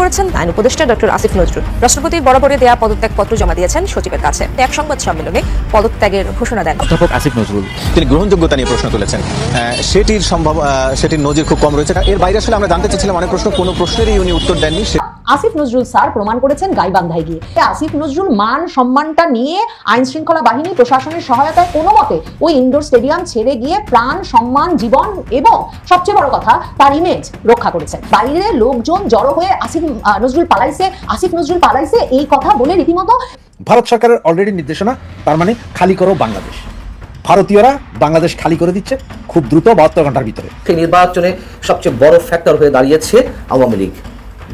করেছেন আইন উপদেষ্টা ডক্টর আসিফ নজরুল। রাষ্ট্রপতির বরাবরে দেয়া পদত্যাগপত্র জমা দিয়েছেন সচিবের কাছে। এক সংবাদ সম্মেলনে পদত্যাগের ঘোষণা দেন। অধ্যাপক আসিফ নজরুল, তিনি গ্রহণযোগ্যতা নিয়ে প্রশ্ন তুলেছেন। সেটির সম্ভব সেটির নজির খুব কম রয়েছে। এর বাইরে আসলে আমরা জানতে চাইছিলাম অনেক প্রশ্ন, কোনো প্রশ্নেরই উনি উত্তর দেননি। আসিফ নজরুল স্যার প্রমাণ করেছেন গাইবান্ধায় গিয়ে। আসিফ নজরুল মান সম্মানটা নিয়ে আইন শৃঙ্খলা বাহিনী প্রশাসনের সহায়তায় কোনো মতে ওই ইনডোর স্টেডিয়াম ছেড়ে গিয়ে প্রাণ সম্মান জীবন এবং সবচেয়ে বড় কথা তার ইমেজ রক্ষা করেছেন। বাইরে লোকজন জড়ো হয়ে আসিফ নজরুল পালাইছে আসিফ নজরুল পালাইছে এই কথা বলে রীতিমতো ভারত সরকারের অলরেডি নির্দেশনা তার মানে খালি করো বাংলাদেশ। ভারতীয়রা বাংলাদেশ খালি করে দিচ্ছে খুব দ্রুত বাহাত্তর ঘণ্টার ভিতরে। এই নির্বাচনে সবচেয়ে বড় ফ্যাক্টর হয়ে দাঁড়িয়েছে আওয়ামী লীগ।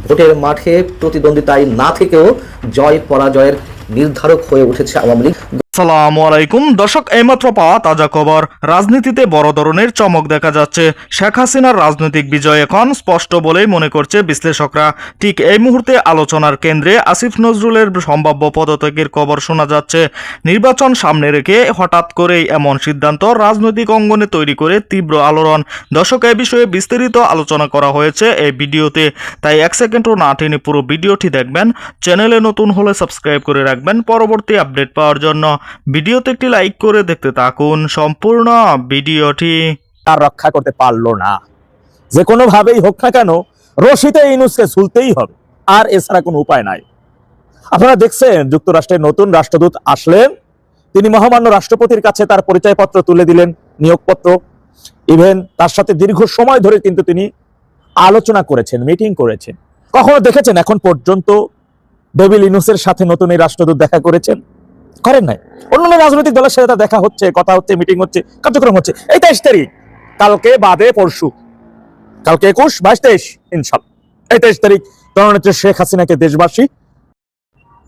ভোটের মাঠে প্রতিদ্বন্দ্বিতায় না থেকেও জয় পরাজয়ের নির্ধারক হয়ে উঠেছে আওয়ামী লীগ। সালামু আলাইকুম। দর্শক, এইমাত্র পাওয়া তাজা খবর। রাজনীতিতে বড় ধরনের চমক দেখা যাচ্ছে। শেখ হাসিনার রাজনৈতিক বিজয় এখন স্পষ্ট বলেই মনে করছে বিশ্লেষকরা। ঠিক এই মুহূর্তে আলোচনার কেন্দ্রে আসিফ নজরুলের সম্ভাব্য পদত্যাগের খবর শোনা যাচ্ছে। নির্বাচন সামনে রেখে হঠাৎ করেই এমন সিদ্ধান্ত রাজনৈতিক অঙ্গনে তৈরি করে তীব্র আলোড়ন। দর্শক, এ বিষয়ে বিস্তারিত আলোচনা করা হয়েছে এই ভিডিওতে। তাই এক সেকেন্ডও না টেনে পুরো ভিডিওটি দেখবেন। চ্যানেলে নতুন হলে সাবস্ক্রাইব করে রাখবেন। পরবর্তী আপডেট পাওয়ার জন্য। ভিডিওতে একটি লাইক করে দেখতে থাকুন। সম্পূর্ণ ভিডিওটি আর রক্ষা করতে পারল না। যে কোনোভাবেই হোক না কেন রশিতে ইনুসকে ঝুলতেই হবে। আর এছাড়া কোনো উপায় নাই। আপনারা দেখছেন, যুক্তরাষ্ট্রের নতুন রাষ্ট্রদূত আসলেন। তিনি মহামান্য রাষ্ট্রপতির কাছে তার পরিচয়পত্র তুলে দিলেন, নিয়োগপত্র। ইভেন তার সাথে দীর্ঘ সময় ধরে কিন্তু তিনি আলোচনা করেছেন, মিটিং করেছেন। কখনো দেখেছেন এখন পর্যন্ত ডেভিল ইনুসের সাথে নতুন এই রাষ্ট্রদূত দেখা করেছেন? করেন নাই। অন্যান্য রাজনৈতিক দলের সাথে দেখা হচ্ছে, কথা হচ্ছে মিটিং হচ্ছে, কার্যক্রম হচ্ছে। এই তেইশ তারিখ কালকে বাদে পরশু। কালকে একুশ, বাইশ, তেইশ, ইনশাল্লাহ। এই তেইশ তারিখ জননেত্রী শেখ হাসিনাকে দেশবাসী,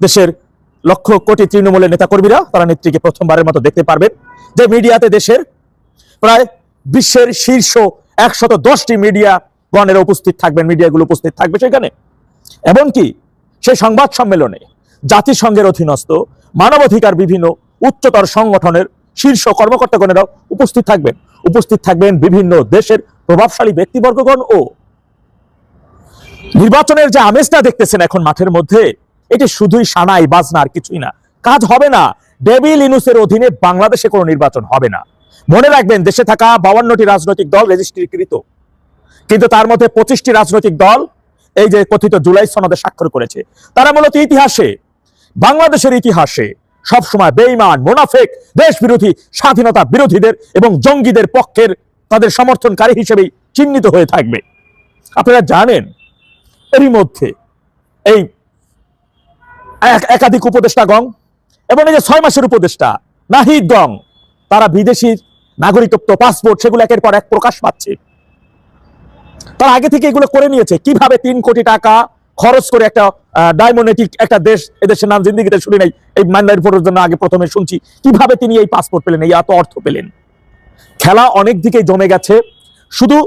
দেশের লক্ষ কোটি তৃণমূলের নেতাকর্মীরা, তারা নেত্রীকে প্রথমবারের মতো দেখতে পারবেন। যে মিডিয়াতে দেশের প্রায় বিশ্বের শীর্ষ একশত দশটি মিডিয়া গণের উপস্থিত থাকবেন, মিডিয়াগুলো উপস্থিত থাকবে সেখানে। এমনকি সেই সংবাদ সম্মেলনে জাতিসংঘের অধীনস্থ মানবাধিকার বিভিন্ন উচ্চতর সংগঠনের শীর্ষ কর্মকর্তাগণেরাও উপস্থিত থাকবেন। উপস্থিত থাকবেন বিভিন্ন দেশের প্রভাবশালী ব্যক্তিবর্গগণ ও নির্বাচনের যে আমেজটা দেখতেছেন এখন মাঠের মধ্যে, এটি শুধুই সানাই বাজনা আর কিছুই না। কাজ হবে না। ডেভিল ইনুসের অধীনে বাংলাদেশে কোনো নির্বাচন হবে না। মনে রাখবেন, দেশে থাকা বাউান্নটি রাজনৈতিক দল রেজিস্ট্রিকৃত। কিন্তু তার মধ্যে পঁচিশটি রাজনৈতিক দল এই যে কথিত জুলাই সনদে স্বাক্ষর করেছে। তারা মূলত ইতিহাসে বাংলাদেশের ইতিহাসে সবসময় বেইমান মোনাফেক দেশ বিরোধী স্বাধীনতা বিরোধীদের এবং জঙ্গিদের পক্ষের তাদের সমর্থনকারী হিসেবেই চিহ্নিত হয়ে থাকবে। আপনারা জানেন, এরই মধ্যে এই এক- একাধিক উপদেষ্টা গং এবং এই যে ছয় মাসের উপদেষ্টা নাহিদ গং, তারা বিদেশির নাগরিকত্ব, পাসপোর্ট সেগুলো একের পর এক প্রকাশ পাচ্ছে। তারা আগে থেকে এগুলো করে নিয়েছে। কীভাবে তিন কোটি টাকা খরচ করে একটা ডায়মোনেটিক একটা দেশ, এদেশের নাম জিন্দিগিতে শুনি নাই। এই মান্দার ফটোর জন্য আগে প্রথমে শুনছি, কীভাবে তিনি এই পাসপোর্ট পেলেন? এই এত অর্থ পেলেন। খেলা অনেক দিকেই জমে গেছে। শুধু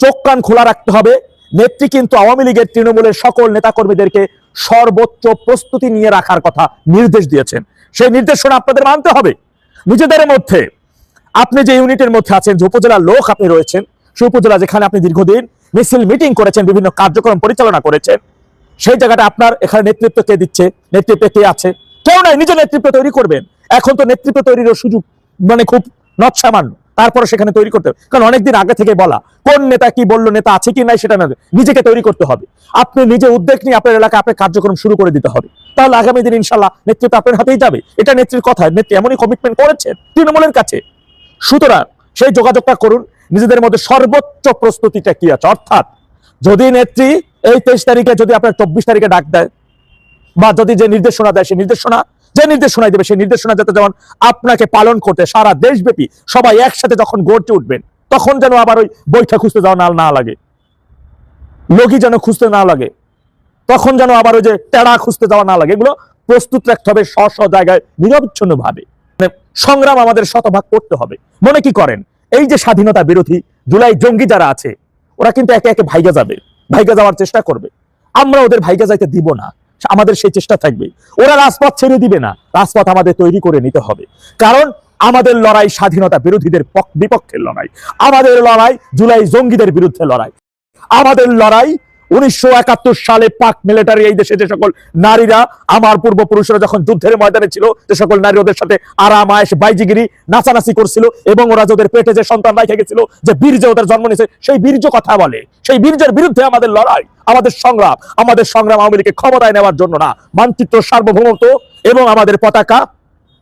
চোখ কান খোলা রাখতে হবে। নেত্রী কিন্তু আওয়ামী লীগের তৃণমূলের সকল নেতাকর্মীদেরকে সর্বোচ্চ প্রস্তুতি নিয়ে রাখার কথা নির্দেশ দিয়েছেন। সেই নির্দেশনা আপনাদের মানতে হবে। নিজেদের মধ্যে। আপনি যে ইউনিটের মধ্যে আছেন, যে উপজেলার লোক আপনি রয়েছেন, সেই উপজেলা যেখানে আপনি দীর্ঘদিন মিছিল, মিটিং করেছেন, বিভিন্ন কার্যক্রম পরিচালনা করেছেন সেই জায়গাটা আপনার এখানে নেতৃত্ব কে দিচ্ছে? নেতৃত্বে কে আছে? কেউ নাই নিজে নেতৃত্ব তৈরি করবেন। এখন তো নেতৃত্ব তৈরির সুযোগ মানে খুব নৎসামান্য তারপরে সেখানে তৈরি করতে হবে। কারণ অনেকদিন আগে থেকে বলা, কোন নেতা কি বলল, নেতা আছে কি নাই সেটা না, নিজেকে তৈরি করতে হবে। আপনি নিজে উদ্যোগ নিয়ে আপনার এলাকায় আপনার কার্যক্রম শুরু করে দিতে হবে। তাহলে আগামী দিন ইনশাল্লাহ নেতৃত্ব আপনার হাতেই যাবে। এটা নেত্রীর কথা, নেত্রী এমনই কমিটমেন্ট করেছেন তৃণমূলের কাছে। সুতরাং সেই যোগাযোগটা করুন। নিজেদের মধ্যে সর্বোচ্চ প্রস্তুতিটা কি আছে? অর্থাৎ যদি নেত্রী এই তেইশ তারিখে যদি আপনার চব্বিশ তারিখে ডাক দেয়, বা যদি যে নির্দেশনা দেয় সেই নির্দেশনা, যে নির্দেশনা দেবে সেই নির্দেশনা যাতে যেমন আপনাকে পালন করতে, সারা দেশব্যাপী সবাই একসাথে যখন গড়তে উঠবেন, তখন যেন আবার ওই বৈঠা খুঁজতে যাওয়া না না লাগে। লগি যেন খুঁজতে না লাগে, তখন যেন আবার ওই যে টেড়া খুঁজতে যাওয়া না লাগে, এগুলো প্রস্তুত রাখতে হবে স্ব স্ব জায়গায় নিরবিচ্ছিন্ন ভাবে মানে সংগ্রাম আমাদের শতভাগ করতে হবে। মনে কি করেন? এই যে স্বাধীনতা বিরোধী, জুলাই জঙ্গি যারা আছে, ওরা কিন্তু একে একে ভাইগা যাবে। ভাইগা যাওয়ার চেষ্টা করবে। আমরা ওদের ভাইগা যাইতে দিব না। আমাদের সেই চেষ্টা থাকবে। ওরা রাজপথ ছেড়ে দিবে না। রাজপথ আমাদের তৈরি করে নিতে হবে। কারণ আমাদের লড়াই স্বাধীনতা বিরোধীদের পক- বিপক্ষের লড়াই। আমাদের লড়াই জুলাই জঙ্গিদের বিরুদ্ধে লড়াই। আমাদের লড়াই উনিশশো একাত্তর সালে পাক মিলিটারি এই দেশে যে সকল নারীরা, আমার পূর্বপুরুষরা যখন যুদ্ধের ময়দানে ছিল, যে সকল নারী ওদের সাথে আরাম আয়েস বাইজিগিরি নাচানাচি করছিল এবং ওরা যে ওদের পেটে যে সন্তান রেখে গেছিল, যে বীর্য ওদের জন্ম নিয়েছে, সেই বীর্য কথা বলে। সেই বীর্যের বিরুদ্ধে আমাদের লড়াই, আমাদের সংগ্রাম আমাদের সংগ্রাম আওয়ামী লীগকে ক্ষমতায় নেওয়ার জন্য না। মানচিত্র সার্বভৌমত্ব এবং আমাদের পতাকা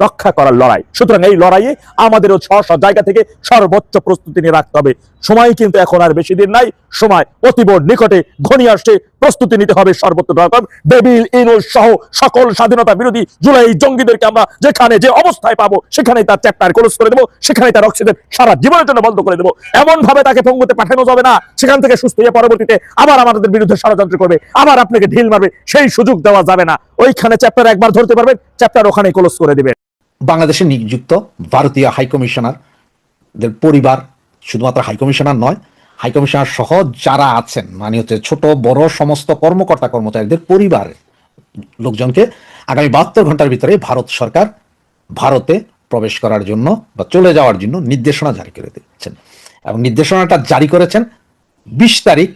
রক্ষা করার লড়াই। সুতরাং এই লড়াইয়ে আমাদেরও ছ ছ জায়গা থেকে সর্বোচ্চ প্রস্তুতি নিয়ে রাখতে হবে। সময় কিন্তু এখন আর বেশি দিন নাই। সময় অতীব নিকটে ঘনিয়ে আসছে। প্রস্তুতি নিতে হবে সর্বোচ্চ রকম ডেবিল ইনুস সহ সকল স্বাধীনতা বিরোধী জুলাই জঙ্গিদেরকে আমরা যেখানে যে অবস্থায় পাবো, সেখানেই তার চ্যাপ্টার ক্লোজ করে দেবো। সেখানে তার অক্সিজেন সারা জীবনের জন্য বন্ধ করে দেবো। ভাবে তাকে পঙ্গুতে পাঠানো যাবে না। সেখান থেকে সুস্থ হয়ে পরবর্তীতে আবার আমাদের বিরুদ্ধে ষড়যন্ত্র করবে। আবার আপনাকে ঢিল মারবে। সেই সুযোগ দেওয়া যাবে না। ওইখানে চ্যাপ্টার একবার ধরতে পারবেন। চ্যাপ্টার ওখানে ক্লোজ করে দিবে বাংলাদেশে নিযুক্ত ভারতীয় হাইকমিশনারদের পরিবার শুধুমাত্র হাইকমিশনার নয় হাইকমিশনার সহ যারা আছেন মানে হচ্ছে ছোট, বড় সমস্ত কর্মকর্তা কর্মচারীদের পরিবার লোকজনকে আগামী বাহাত্তর ঘণ্টার ভিতরে ভারত সরকার ভারতে প্রবেশ করার জন্য বা চলে যাওয়ার জন্য নির্দেশনা জারি করে দিচ্ছেন। এবং নির্দেশনাটা জারি করেছেন বিশ তারিখ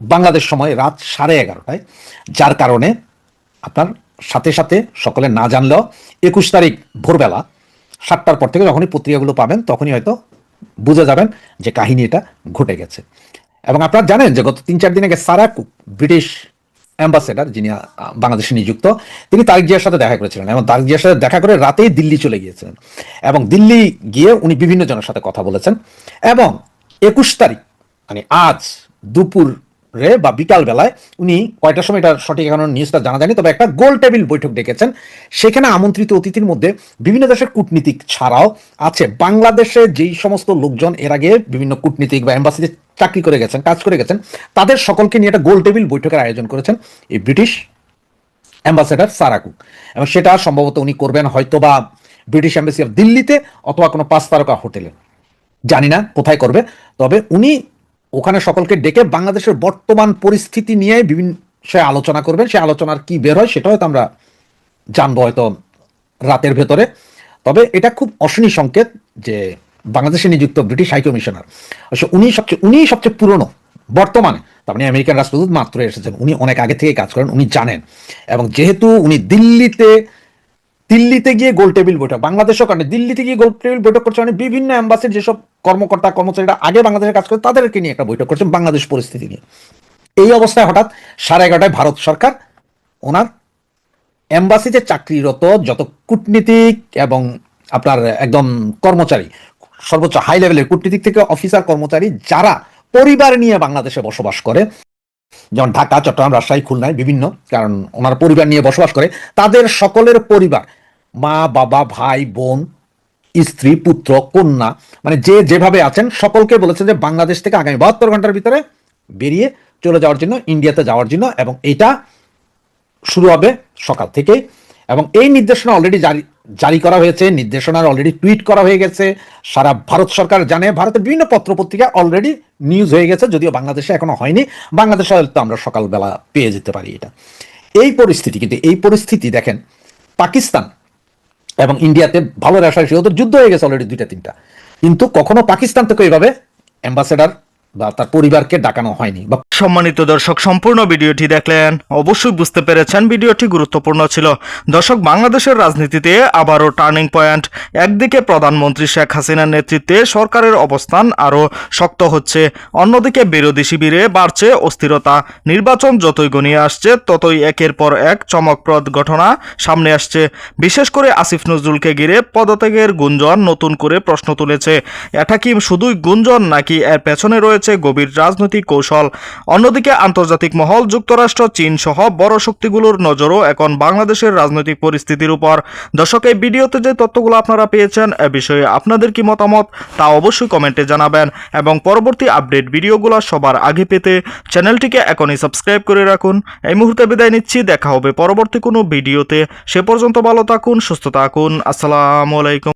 বাংলাদেশ সময় রাত সাড়ে এগারোটায়, যার কারণে আপনার সাথে সাথে সকলে না জানলেও একুশ তারিখ ভোরবেলা সাতটার পর থেকে যখনই পত্রিকাগুলো পাবেন, তখনই হয়তো বুঝে যাবেন যে কাহিনী এটা ঘটে গেছে। এবং আপনারা জানেন যে গত তিন চার দিন আগে সারা ব্রিটিশ অ্যাম্বাসেডার যিনি বাংলাদেশে নিযুক্ত, তিনি তারিক জিয়ার সাথে দেখা করেছিলেন এবং তারিক জিয়ার সাথে দেখা করে রাতেই দিল্লি চলে গিয়েছিলেন। এবং দিল্লি গিয়ে উনি বিভিন্ন জনের সাথে কথা বলেছেন। এবং একুশ তারিখ মানে আজ দুপুরে বা বিকাল বেলায় উনি কয়টার সময় এটা সঠিক এখন নিউজটা জানা যায়নি, তবে একটা গোল টেবিল বৈঠক ডেকেছেন। সেখানে আমন্ত্রিত অতিথির মধ্যে বিভিন্ন দেশের কূটনীতিক ছাড়াও আছে। বাংলাদেশে যেই সমস্ত লোকজন এর আগে বিভিন্ন কূটনীতিক বা এম্বাসিতে চাকরি করে গেছেন, কাজ করে গেছেন, তাদের সকলকে নিয়ে একটা গোল টেবিল বৈঠকের আয়োজন করেছেন এই ব্রিটিশ অ্যাম্বাসেডার সারাকুক এবং সেটা সম্ভবত উনি করবেন হয়তো বা ব্রিটিশ অ্যাম্বাসি অফ দিল্লিতে অথবা কোনো পাঁচ তারকা হোটেলে। জানি না কোথায় করবে, তবে উনি ওখানে সকলকে ডেকে বাংলাদেশের বর্তমান পরিস্থিতি নিয়ে বিভিন্ন সে আলোচনা করবেন। সে আলোচনার কি বের হয় সেটা হয়তো আমরা জানব হয়তো রাতের ভেতরে। তবে এটা খুব অশনি সংকেত যে বাংলাদেশে নিযুক্ত ব্রিটিশ হাই কমিশনার উনি সবচেয়ে উনি সবচেয়ে পুরনো, বর্তমানে। তার মানে আমেরিকান রাষ্ট্রদূত মাত্র এসেছেন। উনি অনেক আগে থেকে কাজ করেন, উনি জানেন। এবং যেহেতু উনি দিল্লিতে দিল্লিতে গিয়ে গোল টেবিল বৈঠক, বাংলাদেশও কারণে দিল্লিতে গিয়ে গোল টেবিল বৈঠক করছে মানে বিভিন্ন অ্যাম্বাসির যেসব কর্মকর্তা, কর্মচারীরা আগে বাংলাদেশে কাজ করে, তাদেরকে নিয়ে একটা বৈঠক করছেন বাংলাদেশ পরিস্থিতি নিয়ে। এই অবস্থায় হঠাৎ সাড়ে এগারোটায় ভারত সরকার ওনার এম্বাসিতে চাকরিরত যত কূটনীতিক এবং আপনার একদম কর্মচারী, সর্বোচ্চ হাই লেভেলের কূটনীতিক থেকে অফিসার কর্মচারী যারা পরিবার নিয়ে বাংলাদেশে বসবাস করে, যেমন ঢাকা, চট্টগ্রাম, রাজশাহী, খুলনায় বিভিন্ন, কারণ ওনার পরিবার নিয়ে বসবাস করে, তাদের সকলের পরিবার, মা, বাবা, ভাই, বোন স্ত্রী, পুত্র, কন্যা মানে যে যেভাবে আছেন, সকলকে বলেছেন যে বাংলাদেশ থেকে আগামী বাহাত্তর ঘণ্টার ভিতরে বেরিয়ে চলে যাওয়ার জন্য, ইন্ডিয়াতে যাওয়ার জন্য এবং এটা শুরু হবে সকাল থেকে। এবং এই নির্দেশনা অলরেডি জারি জারি করা হয়েছে, নির্দেশনার অলরেডি টুইট করা হয়ে গেছে। সারা ভারত সরকার জানে, ভারতের বিভিন্ন পত্র পত্রিকা অলরেডি নিউজ হয়ে গেছে, যদিও বাংলাদেশে এখনও হয়নি। বাংলাদেশে হয়তো আমরা সকালবেলা পেয়ে যেতে পারি এটা। এই পরিস্থিতি, কিন্তু এই পরিস্থিতি দেখেন, পাকিস্তান এবং ইন্ডিয়াতে ভালো রেশারেশি ওদের যুদ্ধ হয়ে গেছে অলরেডি দুইটা, তিনটা। কিন্তু কখনো পাকিস্তান থেকে এইভাবে অ্যাম্বাসেডার বা তার পরিবারকে ডাকানো হয়নি বা সম্মানিত দর্শক, সম্পূর্ণ ভিডিওটি দেখলেন। অবশ্যই বুঝতে পেরেছেন ভিডিওটি গুরুত্বপূর্ণ ছিল। দর্শক, বাংলাদেশের রাজনীতিতে আবারও টার্নিং পয়েন্ট একদিকে প্রধানমন্ত্রী শেখ হাসিনার নেতৃত্বে সরকারের অবস্থান আরও শক্ত হচ্ছে। অন্যদিকে বিরোধী শিবিরে বাড়ছে অস্থিরতা। নির্বাচন যতই গনিয়ে আসছে, ততই একের পর এক চমকপ্রদ ঘটনা সামনে আসছে। বিশেষ করে আসিফ নজরুলকে ঘিরে পদত্যাগের গুঞ্জন নতুন করে প্রশ্ন তুলেছে। এটা কি শুধুই গুঞ্জন নাকি এর পেছনে রয়েছে গভীর রাজনৈতিক কৌশল। অন্যদিকে আন্তর্জাতিক মহল, যুক্তরাষ্ট্র, চীন সহ বড় শক্তিগুলোর নজরও এখন বাংলাদেশের রাজনৈতিক পরিস্থিতির উপর। দর্শক, এই ভিডিওতে যে তথ্যগুলো আপনারা পেয়েছেন, এ বিষয়ে আপনাদের কি মতামত, তা অবশ্যই কমেন্টে জানাবেন এবং পরবর্তী আপডেট ভিডিওগুলো সবার আগে পেতে চ্যানেলটিকে এখনই সাবস্ক্রাইব করে রাখুন। এই মুহূর্তে বিদায় নিচ্ছি, দেখা হবে পরবর্তী কোনো ভিডিওতে। সে পর্যন্ত ভালো থাকুন, সুস্থ থাকুন। আসসালামু আলাইকুম।